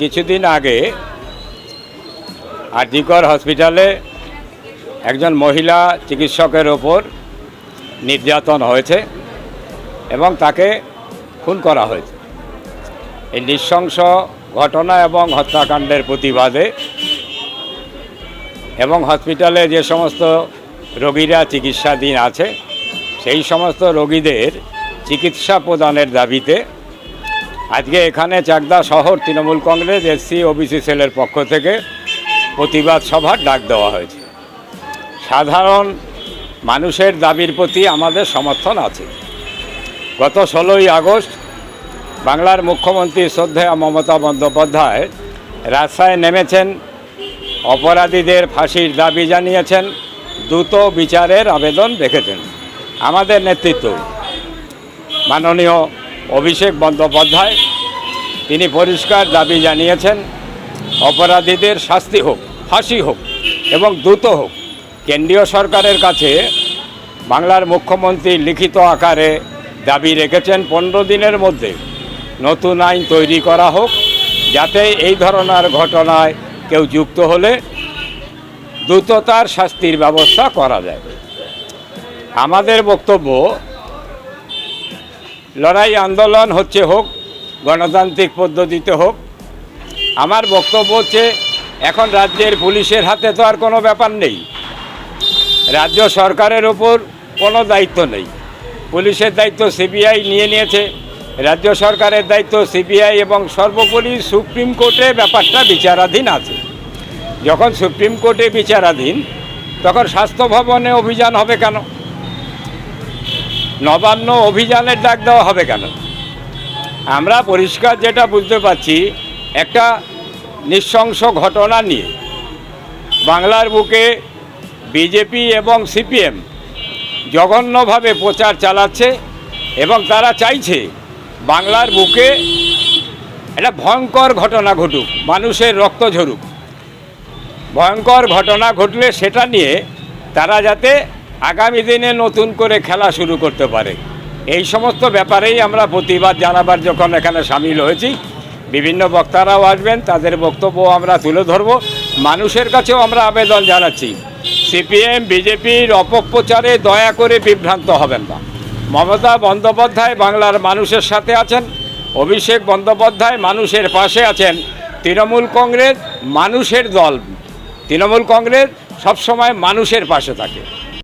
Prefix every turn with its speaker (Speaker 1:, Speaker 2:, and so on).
Speaker 1: কিছুদিন আগে আরজিকর হসপিটালে একজন মহিলা চিকিৎসকের ওপর নির্যাতন হয়েছে এবং তাকে খুন করা হয়েছে। এই নৃশংস ঘটনা এবং হত্যাকাণ্ডের প্রতিবাদে এবং হসপিটালে যে সমস্ত রোগীরা চিকিৎসাধীন আছে, সেই সমস্ত রোগীদের চিকিৎসা প্রদানের দাবিতে আজকে এখানে চাকদা শহর তৃণমূল কংগ্রেস, এসসি, ওবিসি সেলের পক্ষ থেকে প্রতিবাদ সভার ডাক দেওয়া হয়েছে। সাধারণ মানুষের দাবির প্রতি আমাদের সমর্থন আছে। গত ষোলোই আগস্ট বাংলার মুখ্যমন্ত্রী শ্রদ্ধেয় মমতা বন্দ্যোপাধ্যায় রাস্তায় নেমেছেন, অপরাধীদের ফাঁসির দাবি জানিয়েছেন, দ্রুত বিচারের আবেদন রেখেছেন। আমাদের নেতৃত্ব মাননীয় অভিষেক বন্দ্যোপাধ্যায় তিনি পরিষ্কার দাবি জানিয়েছেন, অপরাধীদের শাস্তি হোক, ফাঁসি হোক এবং দ্রুত হোক। কেন্দ্রীয় সরকারের কাছে বাংলার মুখ্যমন্ত্রী লিখিত আকারে দাবি রেখেছেন, পনেরো দিনের মধ্যে নতুন আইন তৈরি করা হোক, যাতে এই ধরনের ঘটনায় কেউ যুক্ত হলে দ্রুততার শাস্তির ব্যবস্থা করা যায়। আমাদের বক্তব্য, লড়াই আন্দোলন হচ্ছে হোক গণতান্ত্রিক পদ্ধতিতে হোক। আমার বক্তব্য হচ্ছে, এখন রাজ্যের পুলিশের হাতে তো আর কোনো ব্যাপার নেই। রাজ্য সরকারের ওপর কোনো দায়িত্ব নেই। পুলিশের দায়িত্ব সিবিআই নিয়ে নিয়েছে। রাজ্য সরকারের দায়িত্ব সিবিআই এবং সর্বোপরি সুপ্রিম কোর্টে ব্যাপারটা বিচারাধীন আছে। যখন সুপ্রিম কোর্টে বিচারাধীন, তখন স্বাস্থ্য ভবনে অভিযান হবে কেন? নবান্ন অভিযানের ডাক দেওয়া হবে কেন? আমরা পরিষ্কার যেটা বুঝতে পারছি, একটা নৃশংস ঘটনা নিয়ে। বাংলার বুকে বিজেপি এবং সিপিএম জঘন্যভাবে প্রচার চালাচ্ছে এবং তারা চাইছে বাংলার বুকে একটা ভয়ঙ্কর ঘটনা ঘটুক, মানুষের রক্ত ঝরুক। ভয়ঙ্কর ঘটনা ঘটলে সেটা নিয়ে তারা যাতে আগামী দিনে নতুন করে খেলা শুরু করতে পারে। এই সমস্ত ব্যাপারেই আমরা প্রতিবাদ জানাবার যখন এখানে সামিল হয়েছি, বিভিন্ন বক্তারাও আসবেন, তাদের বক্তব্য আমরা তুলে ধরব। মানুষের কাছেও আমরা আবেদন জানাচ্ছি, সিপিএম, বিজেপির অপপ্রচারে দয়া করে বিভ্রান্ত হবেন না। মমতা বন্দ্যোপাধ্যায় বাংলার মানুষের সাথে আছেন, অভিষেক বন্দ্যোপাধ্যায় মানুষের পাশে আছেন, তৃণমূল কংগ্রেস মানুষের দল। তৃণমূল কংগ্রেস সবসময় মানুষের পাশে থাকে।